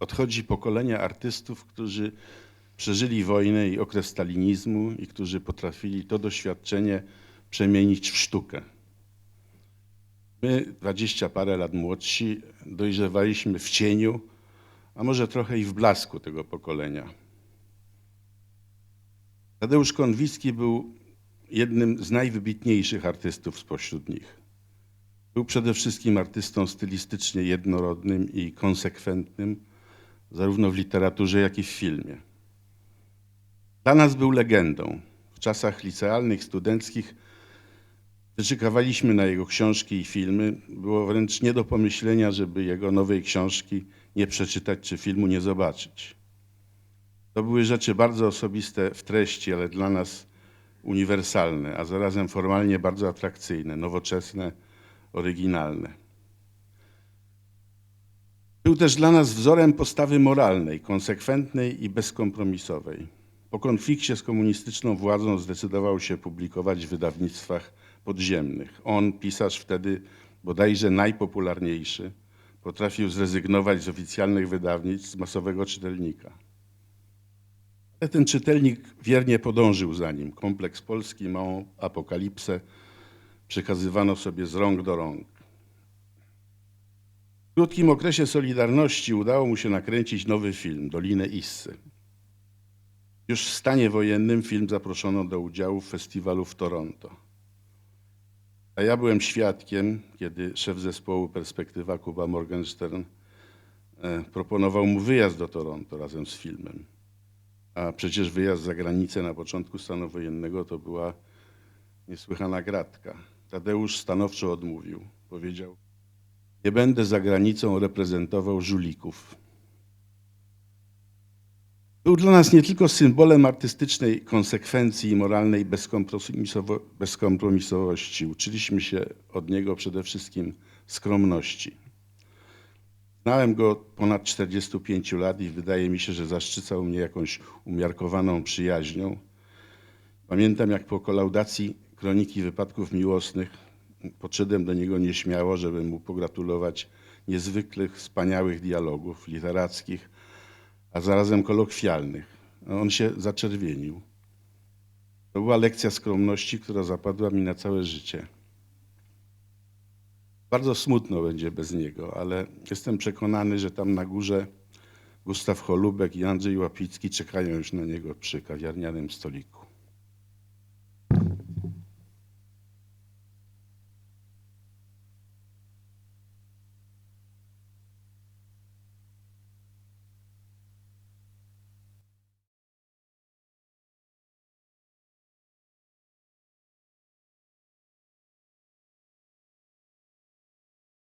odchodzi pokolenie artystów, którzy przeżyli wojnę i okres stalinizmu i którzy potrafili to doświadczenie przemienić w sztukę. My, dwadzieścia parę lat młodsi, dojrzewaliśmy w cieniu, a może trochę i w blasku tego pokolenia. Tadeusz Konwicki był jednym z najwybitniejszych artystów spośród nich. Był przede wszystkim artystą stylistycznie jednorodnym i konsekwentnym, zarówno w literaturze, jak i w filmie. Dla nas był legendą. W czasach licealnych, studenckich wyczekowaliśmy na jego książki i filmy. Było wręcz nie do pomyślenia, żeby jego nowej książki nie przeczytać czy filmu nie zobaczyć. To były rzeczy bardzo osobiste w treści, ale dla nas uniwersalne, a zarazem formalnie bardzo atrakcyjne, nowoczesne, oryginalne. Był też dla nas wzorem postawy moralnej, konsekwentnej i bezkompromisowej. Po konflikcie z komunistyczną władzą zdecydował się publikować w wydawnictwach podziemnych. On, pisarz wtedy bodajże najpopularniejszy, potrafił zrezygnować z oficjalnych wydawnictw, z masowego czytelnika. Ale ten czytelnik wiernie podążył za nim. Kompleks Polski, małą apokalipsę przekazywano sobie z rąk do rąk. W krótkim okresie Solidarności udało mu się nakręcić nowy film, Dolinę Issy. Już w stanie wojennym film zaproszono do udziału w festiwalu w Toronto. A ja byłem świadkiem, kiedy szef zespołu Perspektywa Kuba Morgenstern e, proponował mu wyjazd do Toronto razem z filmem. A przecież wyjazd za granicę na początku stanu wojennego to była niesłychana gratka. Tadeusz stanowczo odmówił. Powiedział, nie będę za granicą reprezentował żulików. Był dla nas nie tylko symbolem artystycznej konsekwencji i moralnej bezkompromisowo- bezkompromisowości. Uczyliśmy się od niego przede wszystkim skromności. Znałem go ponad 45 lat i wydaje mi się, że zaszczycał mnie jakąś umiarkowaną przyjaźnią. Pamiętam, jak po kolaudacji kroniki wypadków miłosnych podszedłem do niego nieśmiało, żeby mu pogratulować niezwykłych, wspaniałych dialogów literackich, a zarazem kolokwialnych. On się zaczerwienił. To była lekcja skromności, która zapadła mi na całe życie. Bardzo smutno będzie bez niego, ale jestem przekonany, że tam na górze Gustaw Holubek i Andrzej Łapicki czekają już na niego przy kawiarnianym stoliku.